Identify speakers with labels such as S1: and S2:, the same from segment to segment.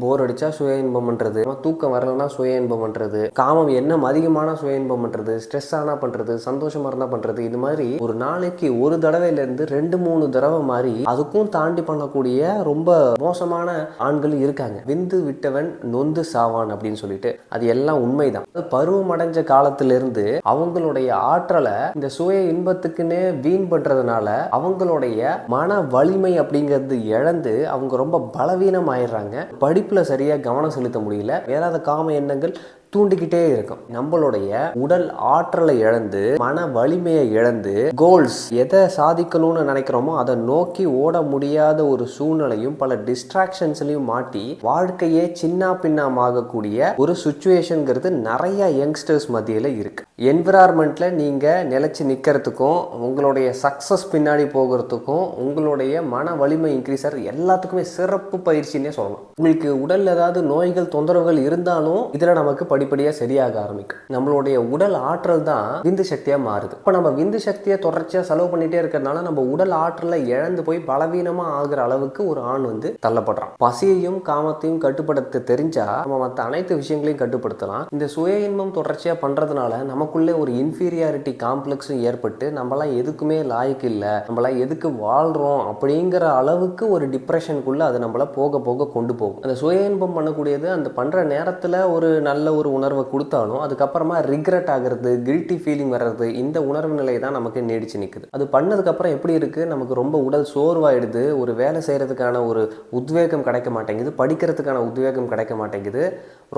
S1: போர் அடிச்சா சுய இன்பம் பண்றது தூக்கம் வரலன்னா சுய இன்பம் பண்றது. காமம் எண்ணம் அதிகமான சுய இன்பம் பண்றது. ஸ்ட்ரெஸ் ஆனா பண்றது. சந்தோஷமா இருந்தா பண்றது. இது மாதிரி ஒரு நாளைக்கு ஒரு தடவையில இருந்து ரெண்டு மூணு தடவை மாதிரி அதுக்கும் தாண்டி பண்ணக்கூடிய ரொம்ப மோசமான ஆண்கள் இருக்காங்க. விந்து விட்டவன் நொந்து சாவான் அப்படின்னு சொல்லிட்டு. அது எல்லாம் உண்மைதான். பருவம் அடைஞ்ச காலத்துல இருந்து அவங்களுடைய ஆற்றலை இந்த சுய இன்பத்துக்குன்னே வீண் பண்றதுனால அவங்களுடைய மன வலிமை அப்படிங்கிறது இழந்து அவங்க ரொம்ப பலவீனம் ஆயிடுறாங்க படி படிப்பில் சரியாக கவனம் செலுத்த முடியல. வேறாத காம எண்ணங்கள் தூண்டிக்கிட்டே இருக்கும். நம்மளுடைய உடல் ஆற்றலை இழந்து மன வலிமையை இழந்து கோல்ஸ் எதை சாதிக்கணும்னு நினைக்கிறோமோ அதை நோக்கி ஓட முடியாத ஒரு சூழ்நிலையும் பல டிஸ்ட்ராக்ஷன்ஸ்லையும் மாட்டி வாழ்க்கையே சின்ன பின்னமாகக்கூடிய ஒரு சுச்சுவேஷனுங்கிறது நிறைய யங்ஸ்டர்ஸ் மத்தியில் இருக்கு. என்விரான்மெண்ட்ல நீங்க நிலைச்சு நிக்கிறதுக்கும் உங்களுடைய சக்சஸ் பின்னாடி போகிறதுக்கும் உங்களுடைய மன வலிமை இன்க்ரீஸ் ஆகிறது எல்லாத்துக்குமே சிறப்பு பயிற்சின்னே சொல்லலாம். உங்களுக்கு உடல் ஏதாவது நோய்கள் தொந்தரவுகள் இருந்தாலும் இதில் நமக்கு படிப்படியாக சரியாக ஆரம்பிக்கும். நம்மளுடைய உடல் ஆற்றல் தான் விந்து சக்தியாக மாறுது. இப்போ நம்ம விந்து சக்தியை தொடர்ச்சியாக செலவு பண்ணிட்டே இருக்கிறதுனால நம்ம உடல் ஆற்றலை இழந்து போய் பலவீனமாக ஆகுற அளவுக்கு ஒரு ஆண் வந்து தள்ளப்படுறான். பசியையும் காமத்தையும் கட்டுப்படுத்த தெரிஞ்சா நம்ம மற்ற அனைத்து விஷயங்களையும் கட்டுப்படுத்தலாம். இந்த சுய இன்பம் தொடர்ச்சியாக பண்ணுறதுனால நமக்குள்ளே ஒரு இன்ஃபீரியாரிட்டி காம்ப்ளெக்ஸும் ஏற்பட்டு நம்மளாம் எதுக்குமே லாய்க்கு இல்லை நம்மளாம் எதுக்கு வாழ்கிறோம் அப்படிங்கிற அளவுக்கு ஒரு டிப்ரெஷனுக்குள்ளே அது நம்மளை போக போக கொண்டு போகும். அந்த சுய இன்பம் பண்ணக்கூடியது அந்த பண்ணுற நேரத்தில் ஒரு நல்ல ஒரு உணர்வை கொடுத்தாலும் அதுக்கப்புறமா ரிக்ரெட் ஆகிறது கில்ட்டி ஃபீலிங் வர்றது இந்த உணர்வு நிலை தான் நமக்கு நீடிச்சு நிற்குது அது பண்ணதுக்கப்புறம் எப்படி இருக்குது நமக்கு ரொம்ப உடல் சோர்வாயிடுது. ஒரு வேலை செய்கிறதுக்கான ஒரு உத்வேகம் கிடைக்க மாட்டேங்குது. படிக்கிறதுக்கான உத்வேகம் கிடைக்க மாட்டேங்குது.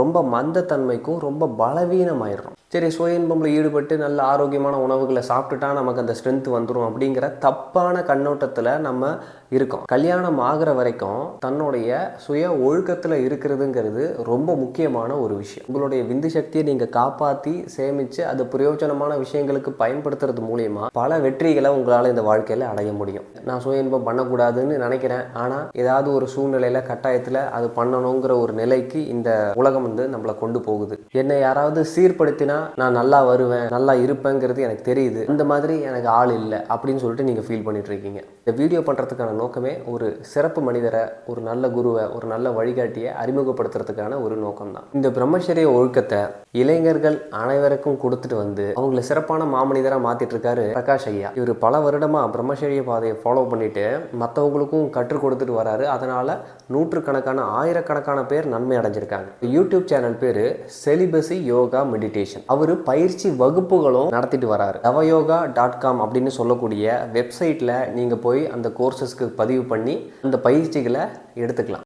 S1: ரொம்ப மந்தத்தன்மைக்கும் ரொம்ப பலவீனமாயிடும் சரி சுய இன்பமில் ஈடுபட்டு நல்ல ஆரோக்கியமான உணவுகளை சாப்பிட்டுட்டா நமக்கு அந்த ஸ்ட்ரென்த் வந்துடும் அப்படிங்கிற தப்பான கண்ணோட்டத்தில் நம்ம இருக்கோம். கல்யாணம் ஆகிற வரைக்கும் தன்னுடைய சுய ஒழுக்கத்தில் இருக்கிறதுங்கிறது ரொம்ப முக்கியமான ஒரு விஷயம். உங்களுடைய விந்து சக்தியை நீங்கள் காப்பாற்றி சேமித்து அது பிரயோஜனமான விஷயங்களுக்கு பயன்படுத்துறது மூலியமாக பல வெற்றிகளை உங்களால் இந்த வாழ்க்கையில் அடைய முடியும். நான் சுய இன்பம் பண்ணக்கூடாதுன்னு நினைக்கிறேன். ஆனால் ஏதாவது ஒரு சூழ்நிலையில் கட்டாயத்தில் அது பண்ணணுங்கிற ஒரு நிலைக்கு இந்த உலகம் வந்து நம்மளை கொண்டு போகுது. என்னை யாராவது சீர்படுத்தினா நான் நல்லா வருவேன் நல்லா இருப்பேங்கிறது எனக்கு தெரியுது. இந்த மாதிரி எனக்கு ஆள் இல்லை அப்படின்னு சொல்லிட்டு நீங்கள் ஃபீல் பண்ணிட்டு இருக்கீங்க. இந்த வீடியோ பண்ணுறதுக்கான நோக்கமே ஒரு சிறப்பு மனிதரை ஒரு நல்ல குருவை ஒரு நல்ல வழிகாட்டியை அறிமுகப்படுத்துறதுக்கான ஒரு நோக்கம் தான் இந்த பிரம்மச்சரிய ஒழுக்கத்தை இளைஞர்கள் அனைவருக்கும் கொடுத்துட்டு வந்து அவங்கள சிறப்பான மாமனிதராக மாத்திட்டு இருக்காரு பிரகாஷ் ஐயா. இவர் பல வருடமா பிரம்மச்சரிய பாதையை ஃபாலோ பண்ணிட்டு மற்றவங்களுக்கும் கற்றுக் கொடுத்துட்டு வராரு. அதனால நூற்றுக்கணக்கான ஆயிரக்கணக்கான பேர் நன்மை அடைஞ்சிருக்காங்க. யூடியூப் சேனல் பேர் செலிபசி யோகா மெடிடேஷன் அவர் பயிற்சி வகுப்புகளும் நடத்திட்டு வராரு. தவயோகா டாட் காம் அப்படின்னு சொல்லக்கூடிய வெப்சைட்டில் நீங்கள் போய் அந்த கோர்சஸ்க்கு பதிவு பண்ணி அந்த பயிற்சிகளை எடுத்துக்கலாம்.